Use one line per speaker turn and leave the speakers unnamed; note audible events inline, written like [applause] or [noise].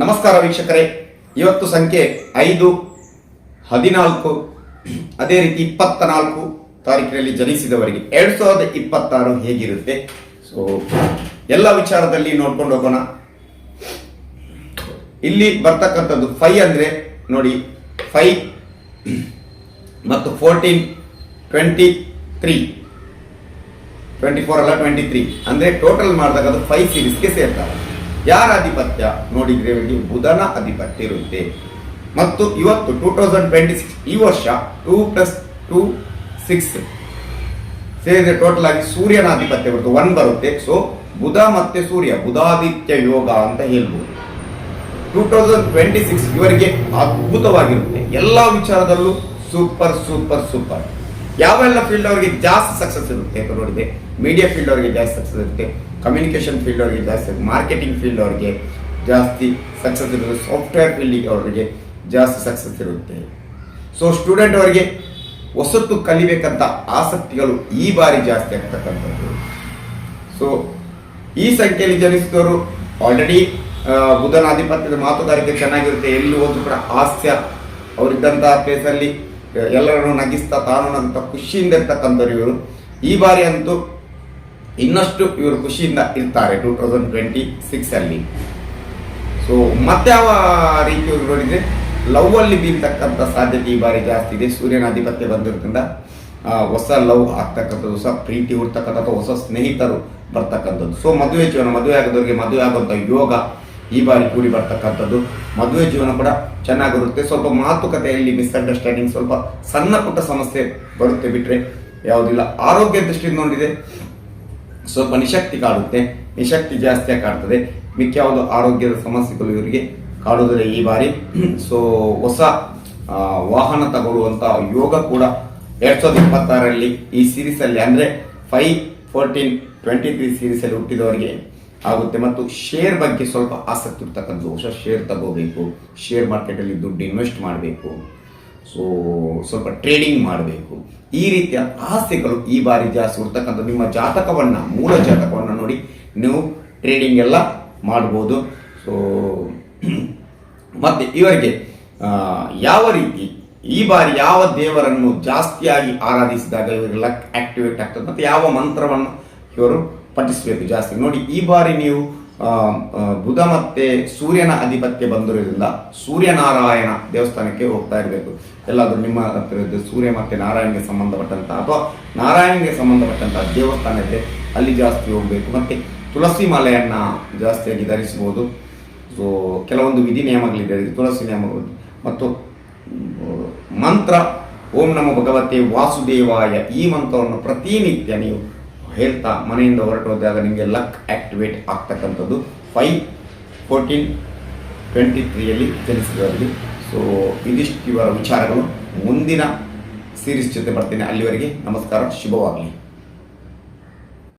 ನಮಸ್ಕಾರ ವೀಕ್ಷಕರೇ. ಇವತ್ತು ಸಂಖ್ಯೆ ಐದು, ಹದಿನಾಲ್ಕು, ಅದೇ ರೀತಿ ಇಪ್ಪತ್ತ ನಾಲ್ಕು ತಾರೀಕಿನಲ್ಲಿ ಜನಿಸಿದವರಿಗೆ ಎರಡ್ ಸಾವಿರದ ಇಪ್ಪತ್ತಾರು ಹೇಗಿರುತ್ತೆ? ಸೊ ಎಲ್ಲ ವಿಚಾರದಲ್ಲಿ ನೋಡ್ಕೊಂಡು ಹೋಗೋಣ. ಇಲ್ಲಿ ಬರ್ತಕ್ಕಂಥದ್ದು ಫೈ ಅಂದ್ರೆ ನೋಡಿ, ಫೈ ಮತ್ತು fourteen, twenty three. Twenty four ಅಲ್ಲ, ಟ್ವೆಂಟಿ ತ್ರೀ. ಅಂದ್ರೆ ಟೋಟಲ್ ಮಾಡಿದಾಗ ಅದು ಫೈವ್ ಸೀರೀಸ್ಗೆ ಸೇರ್ತಾರೆ. ಯಾರ ಆಧಿಪತ್ಯ ನೋಡಿದ್ರೆ ಬುಧನ ಆಧಿಪತ್ಯ ಇರುತ್ತೆ. ಮತ್ತು ಇವತ್ತು ಟೂ ತೌಸಂಡ್ ಟ್ವೆಂಟಿ ಸಿಕ್ಸ್ ಈ ವರ್ಷ ಟೂ ಪ್ಲಸ್ ಟೂ ಸಿಕ್ಸ್ ಸೇರಿದ್ರೆ ಟೋಟಲ್ ಆಗಿ ಸೂರ್ಯನ ಆಧಿಪತ್ಯ ಬರುತ್ತೆ ಒನ್ ಬರುತ್ತೆ. ಸೊ ಬುಧ ಮತ್ತೆ ಸೂರ್ಯ, ಬುಧಾದಿತ್ಯ ಯೋಗ ಅಂತ ಹೇಳ್ಬೋದು. ಟೂ ತೌಸಂಡ್ ಟ್ವೆಂಟಿ ಸಿಕ್ಸ್ ಇವರಿಗೆ ಅದ್ಭುತವಾಗಿರುತ್ತೆ. ಎಲ್ಲ ವಿಚಾರದಲ್ಲೂ ಸೂಪರ್ ಸೂಪರ್ ಸೂಪರ್ ಯಾವೆಲ್ಲ ಫೀಲ್ಡ್ ಅವರಿಗೆ ಜಾಸ್ತಿ ಸಕ್ಸಸ್ ಇರುತ್ತೆ ಅಂತ ನೋಡಿದೆ ಮೀಡಿಯಾ ಫೀಲ್ಡ್ ಅವರಿಗೆ ಜಾಸ್ತಿ ಸಕ್ಸಸ್ ಇರುತ್ತೆ ಕಮ್ಯುನಿಕೇಶನ್ ಫೀಲ್ಡ್ ಅವರಿಗೆ ಜಾಸ್ತಿ ಮಾರ್ಕೆಟಿಂಗ್ ಫೀಲ್ಡ್ ಅವರಿಗೆ ಜಾಸ್ತಿ ಸಕ್ಸಸ್ ಇರುತ್ತೆ ಸಾಫ್ಟ್ವೇರ್ ಫೀಲ್ಡ್ ಅವರಿಗೆ ಜಾಸ್ತಿ ಸಕ್ಸಸ್ ಇರುತ್ತೆ. ಸೊ ಸ್ಟೂಡೆಂಟ್ ಅವರಿಗೆ ಹೊಸತ್ತು ಕಲಿಬೇಕಂತ ಆಸಕ್ತಿಗಳು ಈ ಬಾರಿ ಜಾಸ್ತಿ ಆಗ್ತಕ್ಕಂಥದ್ದು. ಸೊ ಈ ಸಂಖ್ಯೆಯಲ್ಲಿ ಜನಿಸಿದವರು ಆಲ್ರೆಡಿ ಬುಧನ ಆಧಿಪತ್ಯದ ಮಾತುಗಾರಿಕೆ ಚೆನ್ನಾಗಿರುತ್ತೆ, ಎಲ್ಲಿ ಹೋದ್ರು ಕೂಡ ಹಾಸ್ಯ ಅವರಿದ್ದಂತಹ ಪ್ಲೇಸಲ್ಲಿ ಎಲ್ಲರನ್ನು ನಗಿಸ್ತಾ ತಾನು ಖುಷಿಯಿಂದ ಇರ್ತಕ್ಕಂಥವ್ರು ಇವರು. ಈ ಬಾರಿ ಅಂತೂ ಇನ್ನಷ್ಟು ಇವರು ಖುಷಿಯಿಂದ ಇರ್ತಾರೆ ಟೂ ತೌಸಂಡ್ ಟ್ವೆಂಟಿ ಸಿಕ್ಸ್ ಅಲ್ಲಿ. ಸೊ ಮತ್ತೆ ಯಾವ ರೀತಿ ನೋಡಿದ್ರೆ ಲವ್ ಅಲ್ಲಿ ಬೀಳ್ತಕ್ಕಂಥ ಸಾಧ್ಯತೆ ಈ ಬಾರಿ ಜಾಸ್ತಿ ಇದೆ. ಸೂರ್ಯನ ಆಧಿಪತ್ಯ ಬಂದಿರೋದ್ರಿಂದ ಹೊಸ ಲವ್ ಆಗ್ತಕ್ಕಂಥದ್ದು, ಹೊಸ ಪ್ರೀತಿ ಹುಡ್ತಕ್ಕಂಥದ್ದು ಹೊಸ ಸ್ನೇಹಿತರು ಬರ್ತಕ್ಕಂಥದ್ದು. ಸೊ ಮದುವೆ ಜೀವನ, ಮದುವೆ ಆಗೋದವ್ರಿಗೆ ಮದುವೆ ಆಗುವಂಥ ಯೋಗ ಈ ಬಾರಿ ಕೂಡಿ ಬರ್ತಕ್ಕಂಥದ್ದು. ಮದುವೆ ಜೀವನ ಕೂಡ ಚೆನ್ನಾಗಿರುತ್ತೆ. ಸ್ವಲ್ಪ ಮಾತುಕತೆಯಲ್ಲಿ ಮಿಸ್ಅಂಡರ್ಸ್ಟ್ಯಾಂಡಿಂಗ್ ಸ್ವಲ್ಪ ಸಣ್ಣ ಪುಟ್ಟ ಸಮಸ್ಯೆ ಬರುತ್ತೆ ಬಿಟ್ರೆ ಯಾವುದಿಲ್ಲ. ಆರೋಗ್ಯ ದೃಷ್ಟಿಯಿಂದ ನೋಡಿದೆ ಸ್ವಲ್ಪ ನಿಶಕ್ತಿ ಕಾಡುತ್ತೆ. ನಿಶಕ್ತಿ ಜಾಸ್ತಿ ಕಾಡ್ತದೆ. ಮಿಕ್ಕ ಯಾವುದು ಆರೋಗ್ಯದ ಸಮಸ್ಯೆಗಳು ಇವರಿಗೆ ಕಾಡುವುದಿಲ್ಲ ಈ ಬಾರಿ. [clears throat] ಸೊ ಹೊಸ ವಾಹನ ತಗೊಳ್ಳುವಂತ ಯೋಗ ಕೂಡ ಎರಡ್ ಸಾವಿರದ ಇಪ್ಪತ್ತಾರರಲ್ಲಿ ಈ ಸೀರೀಸ್ ಅಲ್ಲಿ ಅಂದ್ರೆ five fourteen twenty three series ಅಲ್ಲಿ ಹುಟ್ಟಿದವರಿಗೆ ಆಗುತ್ತೆ. ಮತ್ತು ಶೇರ್ ಬಗ್ಗೆ ಸ್ವಲ್ಪ ಆಸಕ್ತಿ ಇರ್ತಕ್ಕಂಥದ್ದು ಹೊಸ ಶೇರ್ ತಗೋಬೇಕು ಶೇರ್ ಮಾರ್ಕೆಟ್ ಅಲ್ಲಿ ದುಡ್ಡು ಇನ್ವೆಸ್ಟ್ ಮಾಡಬೇಕು ಸೊ ಸ್ವಲ್ಪ ಟ್ರೇಡಿಂಗ್ ಮಾಡಬೇಕು. ಈ ರೀತಿಯ ಆಸೆಗಳು ಈ ಬಾರಿ ಜಾಸ್ತಿ ಇರ್ತಕ್ಕಂಥ ನಿಮ್ಮ ಜಾತಕವನ್ನ, ಮೂಲ ಜಾತಕವನ್ನ ನೋಡಿ ನೀವು ಟ್ರೇಡಿಂಗ್ ಎಲ್ಲ ಮಾಡ್ಬೋದು. ಸೊ [clears throat] ಮತ್ತೆ ಇವರಿಗೆ ಯಾವ ರೀತಿ, ಈ ಬಾರಿ ಯಾವ ದೇವರನ್ನು ಜಾಸ್ತಿಯಾಗಿ ಆರಾಧಿಸಿದಾಗ ಇವರಿಗೆ ಲಕ್ ಆಕ್ಟಿವೇಟ್ ಆಗ್ತದೆ, ಮತ್ತು ಯಾವ ಮಂತ್ರವನ್ನು ಇವರು ಪಠಿಸಬೇಕು ಜಾಸ್ತಿ. ನೋಡಿ, ಈ ಬಾರಿ ನೀವು ಬುಧ ಮತ್ತೆ ಸೂರ್ಯನ ಅಧಿಪತ್ಯ ಬಂದಿರೋದ್ರಿಂದ ಸೂರ್ಯನಾರಾಯಣ ದೇವಸ್ಥಾನಕ್ಕೆ ಹೋಗ್ತಾ ಇರಬೇಕು. ಎಲ್ಲಾದರೂ ನಿಮ್ಮ ಹತ್ರ ಇದ್ದು ಸೂರ್ಯ ಮತ್ತೆ ನಾರಾಯಣಗೆ ಸಂಬಂಧಪಟ್ಟಂತಹ ಅಥವಾ ನಾರಾಯಣಗೆ ಸಂಬಂಧಪಟ್ಟಂತಹ ದೇವಸ್ಥಾನ ಇದೆ ಅಲ್ಲಿ ಜಾಸ್ತಿ ಹೋಗ್ಬೇಕು. ಮತ್ತೆ ತುಳಸಿ ಮಾಲೆಯನ್ನ ಜಾಸ್ತಿಯಾಗಿ ಧರಿಸಬಹುದು. ಸೊ ಕೆಲವೊಂದು ವಿಧಿ ನಿಯಮಗಳಿದೆ. ತುಳಸಿ ನಿಯಮಗಳು. ಮತ್ತು ಮಂತ್ರ, ಓಂ ನಮ ಭಗವತೆ ವಾಸುದೇವಾಯ ಈ ಮಂತ್ರವನ್ನು ಪ್ರತಿನಿತ್ಯ ನೀವು ಹೇಳ್ತಾ ಮನೆಯಿಂದ ಹೊರಟೋದಾಗ ನಿಮಗೆ ಲಕ್ ಆಕ್ಟಿವೇಟ್ ಆಗ್ತಕ್ಕಂಥದ್ದು. ಫೈವ್ ಫೋರ್ಟೀನ್ ಟ್ವೆಂಟಿ ತ್ರೀಯಲ್ಲಿ ಜನಿಸಿದವರಿಗೆ ಸೊ ಇದಿಷ್ಟು ಇವರ ವಿಚಾರಗಳು. ಮುಂದಿನ ಸೀರೀಸ್ ಜೊತೆ ಬರ್ತೀನಿ. ಅಲ್ಲಿವರೆಗೆ ನಮಸ್ಕಾರ, ಶುಭವಾಗಲಿ.